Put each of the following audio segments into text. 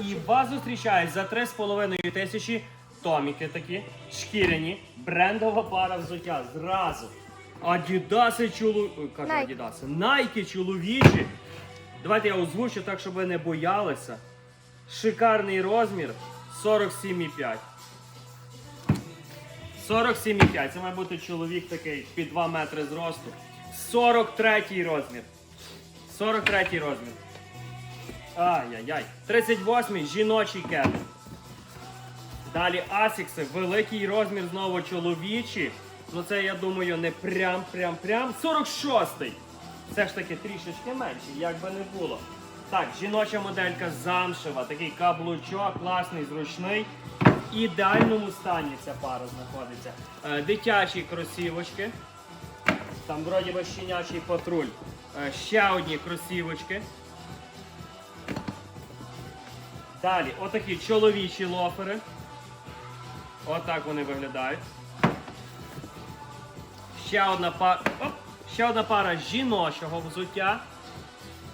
І вас зустрічають за 3,5 тисячі томіки такі, шкіряні, брендова пара взуття. Зразу. Адідаси. Ой, кажу Nike. Адідаси. Найки чоловічі. Давайте я озвучу так, щоб ви не боялися. Шикарний розмір 47,5. 47,5. Це має бути чоловік такий під 2 метри зросту. 43 розмір. 43 розмір. Ай-яй-яй. 38-й жіночий кет. Далі асікси, великий розмір знову чоловічі. Ну це я думаю не прям, прям, прям. 46-й. Все ж таки трішечки менший, як би не було. Так, жіноча моделька замшева, такий каблучок, класний, зручний. В ідеальному стані ця пара знаходиться. Е, дитячі кросівочки. Там вроді щенячий патруль. Е, ще одні кросівочки. Далі, отакі чоловічі лофери. Отак вони виглядають. Ще одна пара. Оп! Ще одна пара жіночого взуття.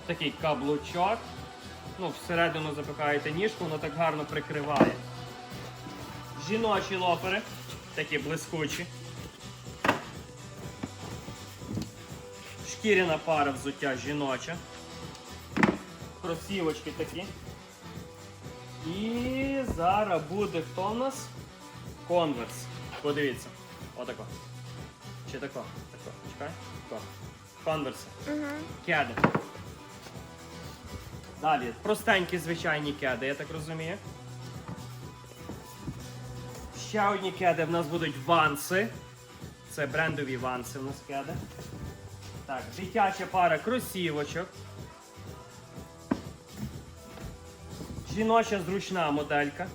Такий каблучок. Ну, всередину запихаєте ніжку, воно так гарно прикриває. Жіночі лофери. Такі блискучі. Шкіряна пара взуття жіноча. Кросівочки такі. І зараз буде хто в нас? Конверс. Подивіться. Отако. Чи тако? Тако. Чекай. Тако. Конверси. Угу. Кеди. Далі. Простенькі звичайні кеди, я так розумію. Ще одні кеди в нас будуть ванси. Це брендові ванси в нас кеди. Так, дитяча пара кросівочок. Жіноча зручна моделька.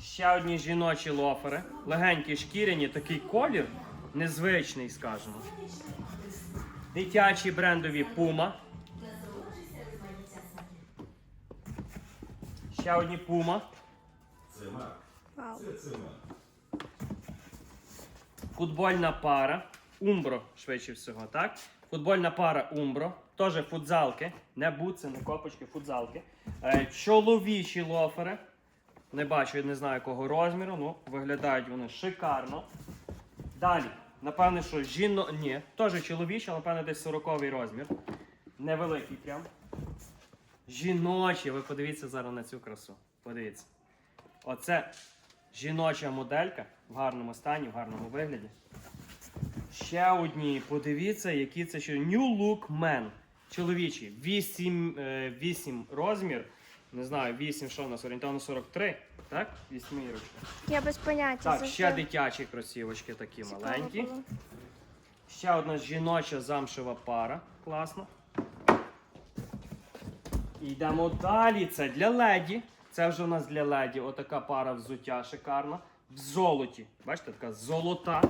Ще одні жіночі лофери. Легенькі шкіряні, такий колір незвичний, скажімо. Дитячі брендові Puma. Ще одні Puma. Футбольна пара. Умбро, швидше всього, так? Футбольна пара Умбро. Теж футзалки. Не буци, не копочки, футзалки. Е, чоловічі лофери. Не бачу, не знаю якого розміру, ну виглядають вони шикарно. Далі, напевне, що жіно. Ні, теж чоловічі, але напевне десь 40 розмір. Невеликий прям. Жіночі, ви подивіться зараз на цю красу. Подивіться. Оце жіноча моделька в гарному стані, в гарному вигляді. Ще одні, подивіться, які це ще New Look Men. Чоловічі, 8, е, 8 розмір. Не знаю, 8, що у нас орієнтовно 43, так? Вісьмірочка. Я без поняття. Так, ще дитячі кросівочки такі Цікаво маленькі. було. Ще одна жіноча замшева пара. Класно. І йдемо далі. Це для леді. Це вже у нас для леді. Отака пара взуття шикарна. В золоті. Бачите, така золота.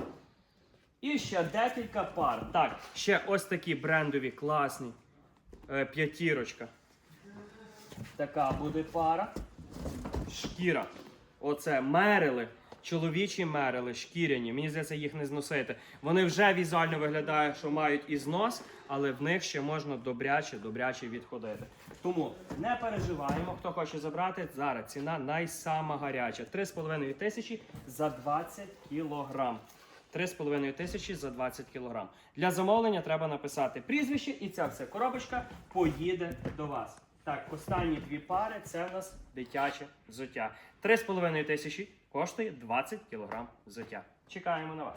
І ще декілька пар. Так, ще ось такі брендові, класні. Е, п'ятірочка. Така буде пара. Шкіра. Оце мерили. Чоловічі мерили, шкіряні. Мені здається, їх не зносити. Вони вже візуально виглядають, що мають і знос, але в них ще можна добряче, добряче відходити. Тому не переживаємо, хто хоче забрати. Зараз ціна найсама гаряча. 3,5 тисячі за 20 кілограм. 3,5 тисячі за 20 кілограм. Для замовлення треба написати прізвище, і ця вся коробочка поїде до вас. Так, останні дві пари це в нас дитяче взуття. 3,5 тисячі коштує 20 кілограм взуття. Чекаємо на вас.